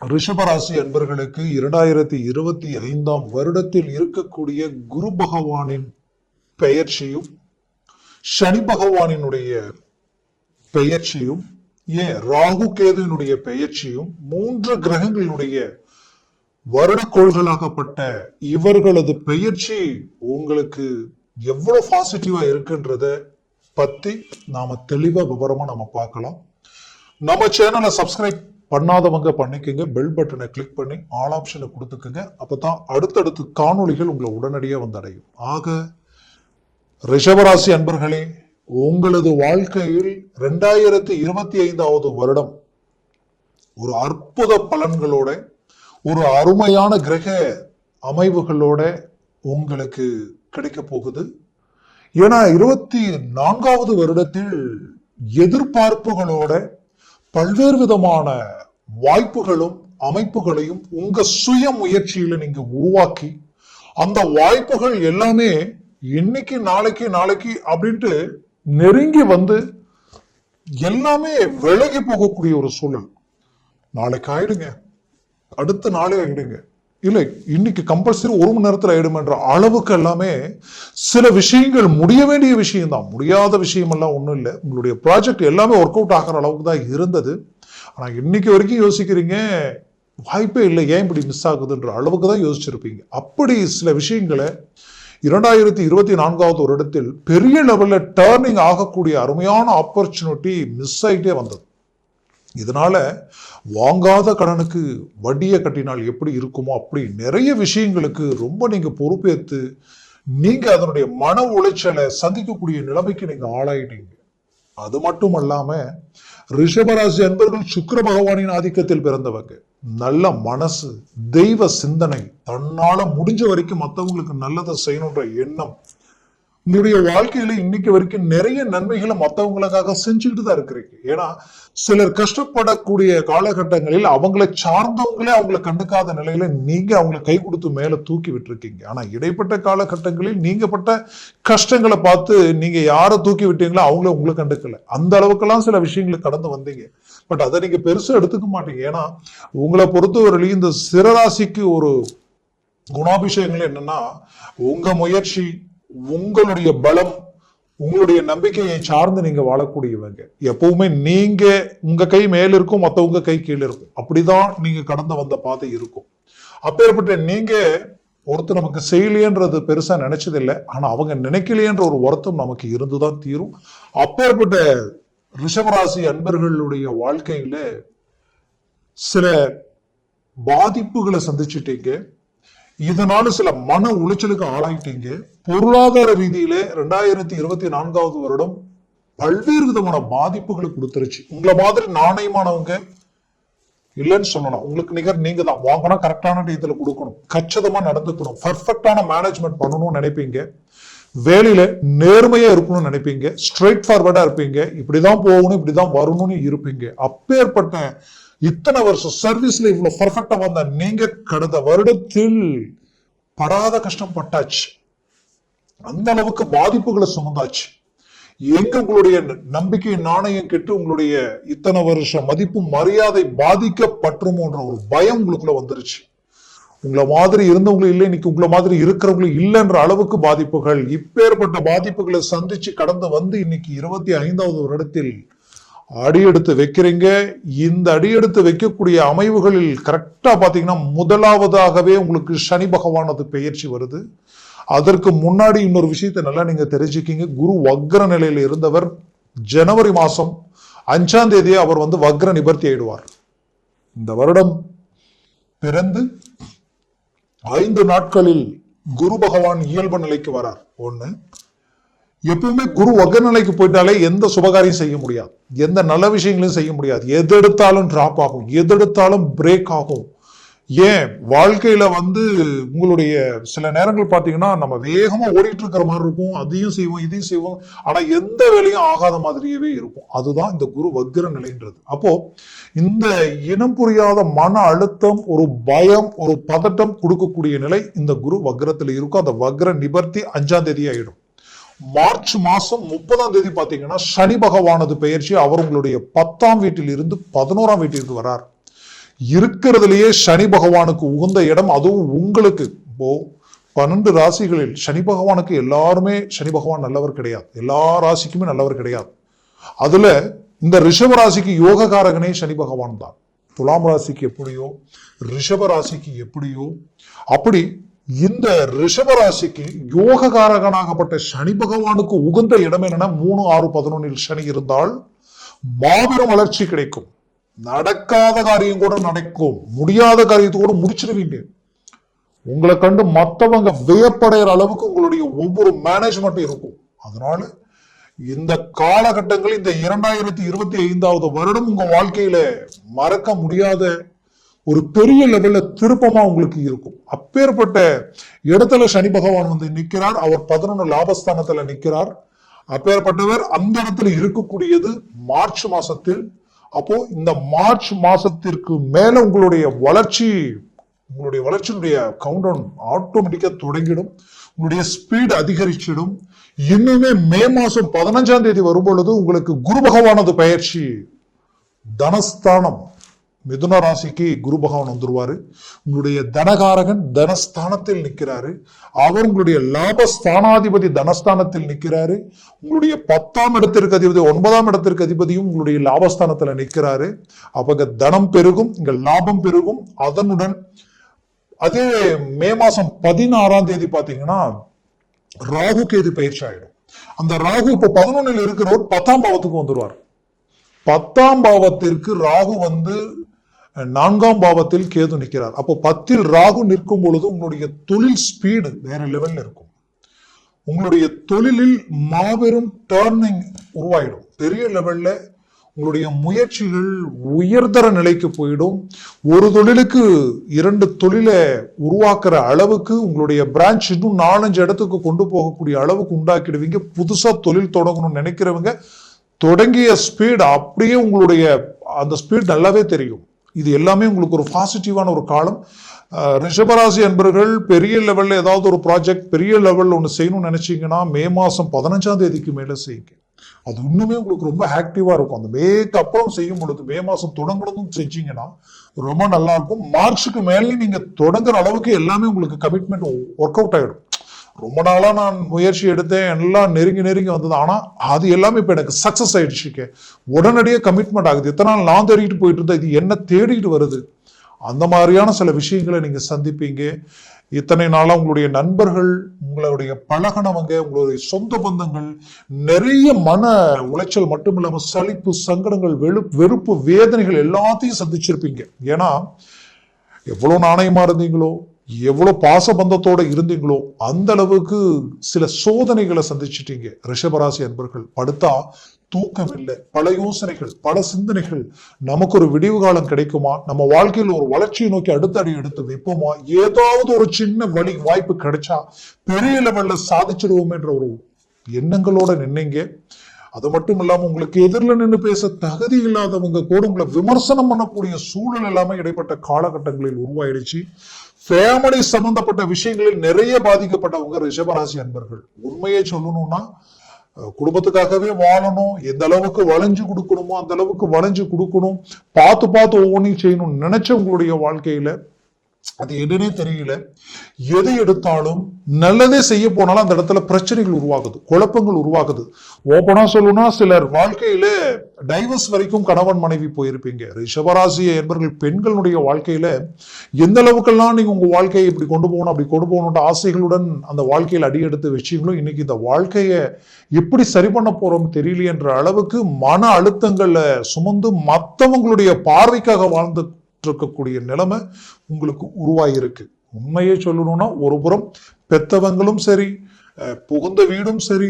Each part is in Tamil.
ரிஷபராசி அன்பர்களுக்கு இரண்டாயிரத்தி இருபத்தி ஐந்தாம் வருடத்தில் இருக்கக்கூடிய குரு பகவானின் பெயர்ச்சியும் சனி பகவானினுடைய பெயர்ச்சியும் ஏன் ராகு கேதுவினுடைய பெயர்ச்சியும் மூன்று கிரகங்களினுடைய வருடக்கோள்களாகப்பட்ட இவர்களது பெயர்ச்சி உங்களுக்கு எவ்வளவு பாசிட்டிவா இருக்குன்றத பத்தி நாம தெளிவா விவரமா நம்ம பார்க்கலாம். நம்ம சேனலை சப்ஸ்கிரைப் பண்ணாதவங்க பண்ணிக்கோங்க. பெல் பட்டனை கிளிக் பண்ணி ஆல் ஆப்ஷனை கொடுத்துக்கோங்க. அப்பதான் அடுத்தடுத்து காணொளிகள் உங்களை உடனடியாக வந்தடையும். ஆக ரிஷபராசி அன்பர்களே உங்களது வாழ்க்கையில் ரெண்டாயிரத்தி இருபத்தி ஐந்தாவது வருடம் ஒரு அற்புத பலன்களோட ஒரு அருமையான கிரக அமைவுகளோட உங்களுக்கு கிடைக்க போகுது. ஏன்னா இருபத்தி நான்காவது வருடத்தில் எதிர்பார்ப்புகளோட பல்வேறு விதமான வாய்ப்புகளும் அமைப்புகளையும் உங்க சுய முயற்சியில நீங்க உருவாக்கி அந்த வாய்ப்புகள் எல்லாமே இன்னைக்கு நாளைக்கு நாளைக்கு அப்படின்ட்டு நெருங்கி வந்து எல்லாமே விலகி போகக்கூடிய ஒரு சூழல். நாளைக்கு ஆயிடுங்க. அடுத்த நாளே ஆயிடுங்க. இல்லை இன்னைக்கு கம்பல்சரி ஒரு மணி நேரத்தில் ஆயிடுமென்ற அளவுக்கு எல்லாமே சில விஷயங்கள் முடிய வேண்டிய விஷயம்தான். முடியாத விஷயமெல்லாம் ஒன்றும் இல்லை. உங்களுடைய ப்ராஜெக்ட் எல்லாமே ஒர்க் அவுட் ஆகிற அளவுக்கு தான் இருந்தது. ஆனால் இன்னைக்கு வரைக்கும் யோசிக்கிறீங்க வாய்ப்பே இல்லை. ஏன் இப்படி மிஸ் ஆகுதுன்ற அளவுக்கு தான் யோசிச்சிருப்பீங்க. அப்படி சில விஷயங்களை இரண்டாயிரத்தி இருபத்தி நான்காவது வருடத்தில் பெரிய லெவலில் டேர்னிங் ஆகக்கூடிய அருமையான ஆப்பர்ச்சுனிட்டி மிஸ் ஆகிட்டே வந்தது. இதனால வாங்காத கடனுக்கு வட்டியை கட்டினால் எப்படி இருக்குமோ அப்படி நிறைய விஷயங்களுக்கு ரொம்ப நீங்க பொறுப்பேற்று நீங்க அதனுடைய மன உளைச்சலை சந்திக்கக்கூடிய நிலைமைக்கு நீங்க ஆளாயிட்டீங்க. அது மட்டும் அல்லாம ரிஷபராசி அன்பர்கள் சுக்கர பகவானின் ஆதிக்கத்தில் பிறந்தவங்க. நல்ல மனசு தெய்வ சிந்தனை தன்னால முடிஞ்ச வரைக்கும் மற்றவங்களுக்கு நல்லதை செய்யணுன்ற எண்ணம் உங்களுடைய வாழ்க்கையில இன்னைக்கு வரைக்கும் நிறைய நன்மைகளை மற்றவங்களுக்காக செஞ்சுக்கிட்டு தான் இருக்கிறீங்க. ஏன்னா சிலர் கஷ்டப்படக்கூடிய காலகட்டங்களில் அவங்களை சார்ந்தவங்களே அவங்களை கண்டுக்காத நிலையில நீங்க அவங்களை கை கொடுத்து மேல தூக்கி விட்டுருக்கீங்க. ஆனா இடைப்பட்ட காலகட்டங்களில் நீங்க பட்ட கஷ்டங்களை பார்த்து நீங்க யாரை தூக்கி விட்டீங்களோ அவங்கள உங்களை கண்டுக்கல. அந்த அளவுக்கெல்லாம் சில விஷயங்களை கடந்து வந்தீங்க. பட் அதை நீங்க பெருசா எடுத்துக்க மாட்டீங்க. ஏன்னா உங்களை பொறுத்தவரையிலையும் இந்த சிறராசிக்கு ஒரு குணாபிஷேகங்கள் என்னன்னா உங்க முயற்சி உங்களுடைய பலம் உங்களுடைய நம்பிக்கையை சார்ந்து நீங்க வாழக்கூடியவங்க. எப்பவுமே நீங்க உங்க கை மேல இருக்கும் மத்தவங்க கை கீழே இருக்கும். அப்படிதான் நீங்க கடந்து வந்த பாதை இருக்கும். அப்பேற்பட்ட நீங்க ஒருத்தர் நமக்கு செய்யலையன்றது பெருசா நினைச்சதில்லை. ஆனா அவங்க நினைக்கலையன்ற ஒரு வருத்தம் நமக்கு இருந்துதான் தீரும். அப்பேற்பட்ட ரிஷபராசி அன்பர்களுடைய வாழ்க்கையில சில பாதிப்புகளை சந்திச்சிட்டீங்க. இதனால சில மன உளைச்சலுக்கு ஆளாயிட்டீங்க. பொருளாதார ரீதியில ரெண்டாயிரத்தி இருபத்தி நான்காவது வருடம் பல்வேறு விதமான பாதிப்புகளை கொடுத்துருச்சு. உங்களை மாதிரி நாணயமானவங்க இல்லைன்னு சொல்லலாம் உங்களுக்கு நிகர் நீங்க தான். வாங்கினா கரெக்டான ரீதியில கொடுக்கணும். கச்சிதமா நடந்துக்கணும். பர்ஃபெக்டான மேனேஜ்மெண்ட் பண்ணணும்னு நினைப்பீங்க. வேலையில நேர்மையா இருக்கணும்னு நினைப்பீங்க. ஸ்ட்ரெயிட் ஃபார்வர்டா இருப்பீங்க. இப்படிதான் போகணும் இப்படிதான் வரணும்னு இருப்பீங்க. அப்பேற்பட்ட இத்தனை வருஷம் சர்வீஸ்ல இவ்வளவு பர்ஃபெக்டா வந்த நீங்க கடந்த வருடத்தில் படாத கஷ்டம் பட்டாச்சு. அந்த அளவுக்கு பாதிப்புகளை சுமந்தாச்சு. எங்க உங்களுடைய நம்பிக்கை நாணயம் கெட்டு உங்களுடைய இத்தனை வருஷ மதிப்பு மரியாதை பாதிக்கப்பட்டுமோன்ற ஒரு பயம் உங்களுக்குள்ள வந்துருச்சு. உங்களை மாதிரி இருந்தவங்களும் இல்லை இன்னைக்கு உங்களை மாதிரி இருக்கிறவங்களும் இல்லைன்ற அளவுக்கு பாதிப்புகள். இப்பேற்பட்ட பாதிப்புகளை சந்திச்சு கடந்து வந்து இன்னைக்கு இருபத்தி ஐந்தாவது வருடத்தில் அடியெடுத்து வைக்கிறீங்க. இந்த அடியெடுத்து வைக்கக்கூடிய அமைவுகளில் கரெக்டா பாத்தீங்கன்னா முதலாவதாகவே உங்களுக்கு சனி பகவானது பெயர்ச்சி வருது. அதற்கு முன்னாடி இன்னொரு விஷயத்தை நல்லா நீங்க தெரிஞ்சுக்கிங்க. குரு வக்ர நிலையில் இருந்தவர் ஜனவரி மாசம் அஞ்சாம் தேதி அவர் வந்து வக்ர நிபர்த்தி ஆயிடுவார். இந்த வருடம் பிறந்து ஐந்து நாட்களில் குரு பகவான் இயல்பு நிலைக்கு வரார். ஒன்று எப்பவுமே குரு வகநிலைக்கு நிலைக்கு போயிட்டாலே எந்த சுபகாரியம் செய்ய முடியாது. எந்த நல்ல விஷயங்களையும் செய்ய முடியாது. எது எடுத்தாலும் டிராப் ஆகும். எது எடுத்தாலும் பிரேக் ஆகும். ஏன்? வாழ்க்கையில வந்து உங்களுடைய சில நேரங்கள் பார்த்தீங்கன்னா நம்ம வேகமா ஓடிட்டு இருக்கிற மாதிரி இருக்கும். அதையும் செய்வோம் இதையும் செய்வோம். ஆனா எந்த வேலையும் ஆகாத மாதிரியவே இருக்கும். அதுதான் இந்த குரு வக்ர நிலைன்றது அப்போ இந்த இனம் புரியாத மன அழுத்தம் ஒரு பயம் ஒரு பதட்டம் கொடுக்கக்கூடிய நிலை இந்த குரு வக்ரத்தில் இருக்கும். அந்த வக்ர நிபர்த்தி அஞ்சாம் தேதி ஆயிடும். மார்ச் மாசம் முப்பதாம் தேதி பார்த்தீங்கன்னா சனி பகவானது பெயர்ச்சி அவர் உங்களுடைய பத்தாம் வீட்டில் இருந்து பதினோராம் வீட்டிற்கு வரார். இருக்கிறதுலையே சனி பகவானுக்கு உகந்த இடம் அதுவும் உங்களுக்கு. இப்போ பன்னெண்டு ராசிகளில் சனி பகவானுக்கு எல்லாருமே சனி பகவான் நல்லவர் கிடையாது. எல்லா ராசிக்குமே நல்லவர் கிடையாது. அதுல இந்த ரிஷப ராசிக்கு யோககாரகனே சனி பகவான் தான். துலாம் ராசிக்கு எப்படியோ ரிஷப ராசிக்கு எப்படியோ அப்படி இந்த ரிஷபராசிக்கு யோககாரகனாகப்பட்ட சனி பகவானுக்கு உகந்த இடம் என்னன்னா மூணு ஆறு பதினொன்னில் சனி இருந்தால் மாபெரும் வளர்ச்சி கிடைக்கும். நடக்காத காரியம் கூட நடக்கும். முடியாத காரியத்தை கூட முடிச்சிருவீங்க. உங்களை கண்டு மற்றவங்க வியப்படைகிற அளவுக்கு உங்களுடைய ஒவ்வொரு மேனேஜ்மெண்ட்டும் இருக்கும். அதனால இந்த காலகட்டங்கள் இந்த இரண்டாயிரத்தி இருபத்தி ஐந்தாவது வருடம் உங்க வாழ்க்கையில மறக்க முடியாத ஒரு பெரிய லெவல்ல திருப்பமா உங்களுக்கு இருக்கும். அப்பேற்பட்ட இடத்துல சனி பகவான் வந்து நிற்கிறார் அவர் பதினொன்று லாபஸ்தானத்துல நிற்கிறார் அப்பேற்பட்டவர் அந்த இடத்துல இருக்கக்கூடியது மார்ச் மாசத்தில். அப்போ இந்த மார்ச் மாசத்திற்கு மேல உங்களுடைய வளர்ச்சி உங்களுடைய வளர்ச்சியினுடைய கவுண்டவுன் ஆட்டோமேட்டிக்கா தொடங்கிடும். உங்களுடைய ஸ்பீடு அதிகரிச்சிடும். இன்னுமே மே மாசம் பதினஞ்சாம் தேதி வரும் பொழுது உங்களுக்கு குரு பகவானது பயிற்சி. தனஸ்தானம். மிதுன ராசிக்கு குரு பகவான் வந்துருவாரு. உங்களுடைய தனகாரகன் தனஸ்தானத்தில் நிற்கிறாரு அவர் உங்களுடைய லாபஸ்தானாதிபதி தனஸ்தானத்தில் நிற்கிறாரு உங்களுடைய பத்தாம் இடத்திற்கு அதிபதி ஒன்பதாம் இடத்திற்கு அதிபதியும் உங்களுடைய லாபஸ்தானத்துல நிற்கிறாரு அவங்க தனம் பெருகும் இங்க லாபம் பெருகும். அதனுடன் அதே மே மாசம் பதினாறாம் தேதி பாத்தீங்கன்னா ராகு கேது பயிற்சி ஆயிடும். அந்த ராகு இப்ப பதினொன்னுல இருக்கிறவர் பத்தாம் பாவத்துக்கு வந்துருவார். பத்தாம் பாவத்திற்கு ராகு வந்து நான்காம் பாவத்தில் கேது நிற்கிறார். அப்போ பத்தில் ராகு நிற்கும் பொழுது உங்களுடைய தொழில் ஸ்பீடு வேற லெவலில் இருக்கும். உங்களுடைய தொழிலில் மாபெரும் டேர்னிங் உருவாயிடும். பெரிய லெவல்ல உங்களுடைய முயற்சிகள் உயர்தர நிலைக்கு போயிடும். ஒரு தொழிலுக்கு இரண்டு தொழிலை உருவாக்குற அளவுக்கு உங்களுடைய பிரான்ச் இன்னும் நாலஞ்சு இடத்துக்கு கொண்டு போகக்கூடிய அளவுக்கு உண்டாக்கிடுவீங்க. புதுசாக தொழில் தொடங்கணும்னு நினைக்கிறவங்க தொடங்கிய ஸ்பீடு அப்படியே உங்களுடைய அந்த ஸ்பீட் நல்லாவே தெரியும். இது எல்லாமே உங்களுக்கு ஒரு பாசிட்டிவான ஒரு காலம். ரிஷபராசி அன்பர்கள் பெரிய லெவலில் ஏதாவது ஒரு ப்ராஜெக்ட் பெரிய லெவலில் ஒன்று செய்யணும்னு நினச்சிங்கன்னா மே மாதம் பதினஞ்சாம் தேதிக்கு மேலே செய்யுங்க. அது இன்னுமே உங்களுக்கு ரொம்ப ஆக்டிவாக இருக்கும். அந்த மேக்கு அப்புறம் செய்யும் பொழுது மே மாதம் தொடங்குறதும் செஞ்சீங்கன்னா ரொம்ப நல்லா இருக்கும். மார்ச்சுக்கு மேலே நீங்கள் தொடங்குற அளவுக்கு எல்லாமே உங்களுக்கு கமிட்மெண்ட் ஒர்க் அவுட் ஆகிடும் ரொம்ப நாளாக நான் முயற்சி எடுத்தேன். எல்லாம் நெருங்கி நெருங்கி வந்தது. ஆனால் அது எல்லாமே இப்போ எனக்கு சக்ஸஸ் ஆயிடுச்சுக்க உடனடியே கமிட்மெண்ட் ஆகுது. எத்தனை நாள் நான் தேடிட்டு போயிட்டு இருந்தேன். இது என்ன தேடிட்டு வருது? அந்த மாதிரியான சில விஷயங்களை நீங்கள் சந்திப்பீங்க. இத்தனை நாளாக உங்களுடைய நண்பர்கள் உங்களுடைய பழகனவங்க உங்களுடைய சொந்த பந்தங்கள் நிறைய மன உளைச்சல் மட்டும் இல்லாமல் சலிப்பு சங்கடங்கள் வெறு வெறுப்பு வேதனைகள் எல்லாத்தையும் சந்திச்சிருப்பீங்க. ஏன்னா எவ்வளோ நாணயமாக இருந்தீங்களோ எவ்வளவு பாசபந்தத்தோடு இருந்தீங்களோ அந்த அளவுக்கு சில சோதனைகளை சந்திச்சிட்டீங்க. ரிஷபராசி அன்பர்கள் படுத்தா தூக்கம் இல்லை பல யோசனைகள் பல சிந்தனைகள். நமக்கு ஒரு விடிவு காலம் கிடைக்குமா? நம்ம வாழ்க்கையில் ஒரு வளர்ச்சியை நோக்கி அடுத்த அடி எடுத்து வைப்போமா? ஏதாவது ஒரு சின்ன வழி வாய்ப்பு கிடைச்சா பெரிய லெவலில் சாதிச்சிடுவோம் என்ற ஒரு எண்ணங்களோட நின்னீங்க. அது மட்டும் இல்லாம உங்களுக்கு எதிரில் நின்று பேச தகுதி இல்லாதவங்க கூட உங்களை விமர்சனம் பண்ணக்கூடிய சூழல் எல்லாமே இடைப்பட்ட காலகட்டங்களில் உருவாயிடுச்சு. ஃபேமிலி சம்பந்தப்பட்ட விஷயங்களில் நிறைய பாதிக்கப்பட்டவங்க ரிஷபராசி அன்பர்கள். உண்மையை சொல்லணும்னா அஹ், குடும்பத்துக்காகவே வாழணும் எந்த அளவுக்கு வளைஞ்சு கொடுக்கணுமோ அந்த அளவுக்கு வளைஞ்சு கொடுக்கணும். பார்த்து பார்த்து ஒவ்வொன்றையும் செய்யணும்னு நினைச்ச உங்களுடைய வாழ்க்கையில அது என்னன்னே தெரியல. எதை எடுத்தாலும் நல்லதே செய்ய போனாலும் அந்த இடத்துல பிரச்சனைகள் உருவாகுது குழப்பங்கள் உருவாகுது. ஓப்பனா சொல்லணும்னா சிலர் வாழ்க்கையில டைவர்ஸ் வரைக்கும் கணவன் மனைவி போயிருப்பீங்க. ரிஷபராசிய என்பர்கள் பெண்களுடைய வாழ்க்கையில எந்த அளவுக்கெல்லாம் நீங்க உங்க வாழ்க்கையை இப்படி கொண்டு போகணும் அப்படி கொண்டு போகணும்ன்ற ஆசைகளுடன் அந்த வாழ்க்கையில் அடியெடுத்த விஷயங்களும் இன்னைக்கு இந்த வாழ்க்கையை எப்படி சரி பண்ண போறோம் தெரியலையென்ற அளவுக்கு மன அழுத்தங்களை சுமந்து மற்றவங்களுடைய பார்வைக்காக வாழ்ந்து இருக்கக்கூடிய நிலைமை உங்களுக்கு உருவாகியிருக்கு உண்மையை சொல்லணும்னா ஒரு புறம் பெத்தவங்களும் சரி புகுந்த வீடும் சரி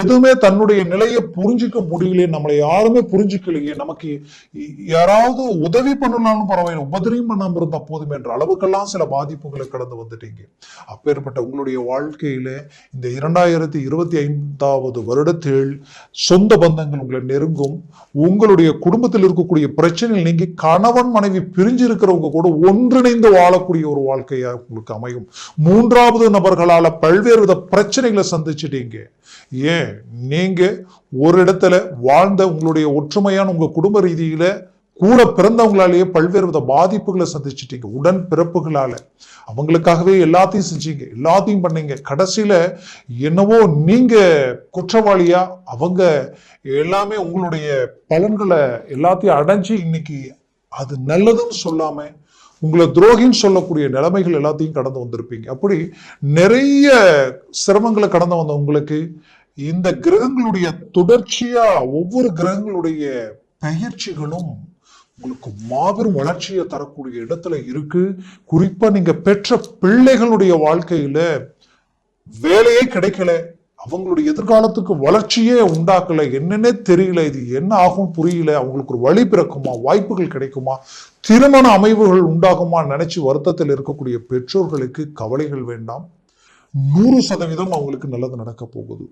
எதுவுமே தன்னுடைய நிலையை புரிஞ்சுக்க முடியலையே நம்மளை யாருமே புரிஞ்சுக்கலையே நமக்கு யாராவது உதவி பண்ணலாம்னு பரவாயில்லை உபதிரியம் பண்ணாமல் இருந்தா போதும் என்ற அளவுக்கெல்லாம் சில பாதிப்புகளை கடந்து வந்துட்டீங்க. அப்பேற்பட்ட உங்களுடைய வாழ்க்கையில இந்த இரண்டாயிரத்தி இருபத்தி ஐந்தாவது வருடத்தில் சொந்த பந்தங்கள் உங்களை நெருங்கும் உங்களுடைய குடும்பத்தில் இருக்கக்கூடிய பிரச்சனைகள் நீங்க கணவன் மனைவி பிரிஞ்சு இருக்கிறவங்க கூட ஒன்றிணைந்து வாழக்கூடிய ஒரு வாழ்க்கையாக உங்களுக்கு அமையும். மூன்றாவது நபர்களால் பல்வேறு வித பிரச்சனை பிரச்சனைகளை சந்திச்சிட்டீங்க. ஏன்? நீங்க ஒரு இடத்துல வாழ்ந்த உங்களுடைய ஒற்றுமையான உங்க குடும்ப ரீதியில கூட பிறந்தவங்களாலேயே பல்வேறு வித பாதிப்புகளை சந்திச்சிட்டீங்க. உடன் பிறப்புகளால. அவங்களுக்காகவே எல்லாத்தையும் செஞ்சீங்க. எல்லாத்தையும் பண்ணீங்க. கடைசியில் என்னவோ நீங்க குற்றவாளியா அவங்க எல்லாமே உங்களுடைய பலன்களை எல்லாத்தையும் அடைஞ்சு இன்னைக்கு அது நல்லதுன்னு சொல்லாம உங்களை துரோகின்னு சொல்லக்கூடிய நிலைமைகள் எல்லாத்தையும் கடந்து வந்திருப்பீங்க. அப்படி நிறைய சிரமங்களை கடந்து வந்த உங்களுக்கு இந்த கிரகங்களுடைய தொடர்ச்சியா ஒவ்வொரு கிரகங்களுடைய பயிற்சிகளும் உங்களுக்கு மாபெரும் வளர்ச்சியை தரக்கூடிய இடத்துல இருக்கு. குறிப்பா நீங்க பெற்ற பிள்ளைகளுடைய வாழ்க்கையில வேலையே கிடைக்கல. அவங்களுடைய எதிர்காலத்துக்கு வளர்ச்சியே உண்டாக்கல. என்னன்னே தெரியல. இது என்ன ஆகும் புரியல. அவங்களுக்கு ஒரு வழி பிறக்குமா? வாய்ப்புகள் கிடைக்குமா? திருமண அமைவுகள் உண்டாகுமா? நினைச்சு வருத்தத்தில் இருக்கக்கூடிய பெற்றோர்களுக்கு கவலைகள் வேண்டாம். நூறு சதவீதம் அவங்களுக்கு நல்லது நடக்க போகுது.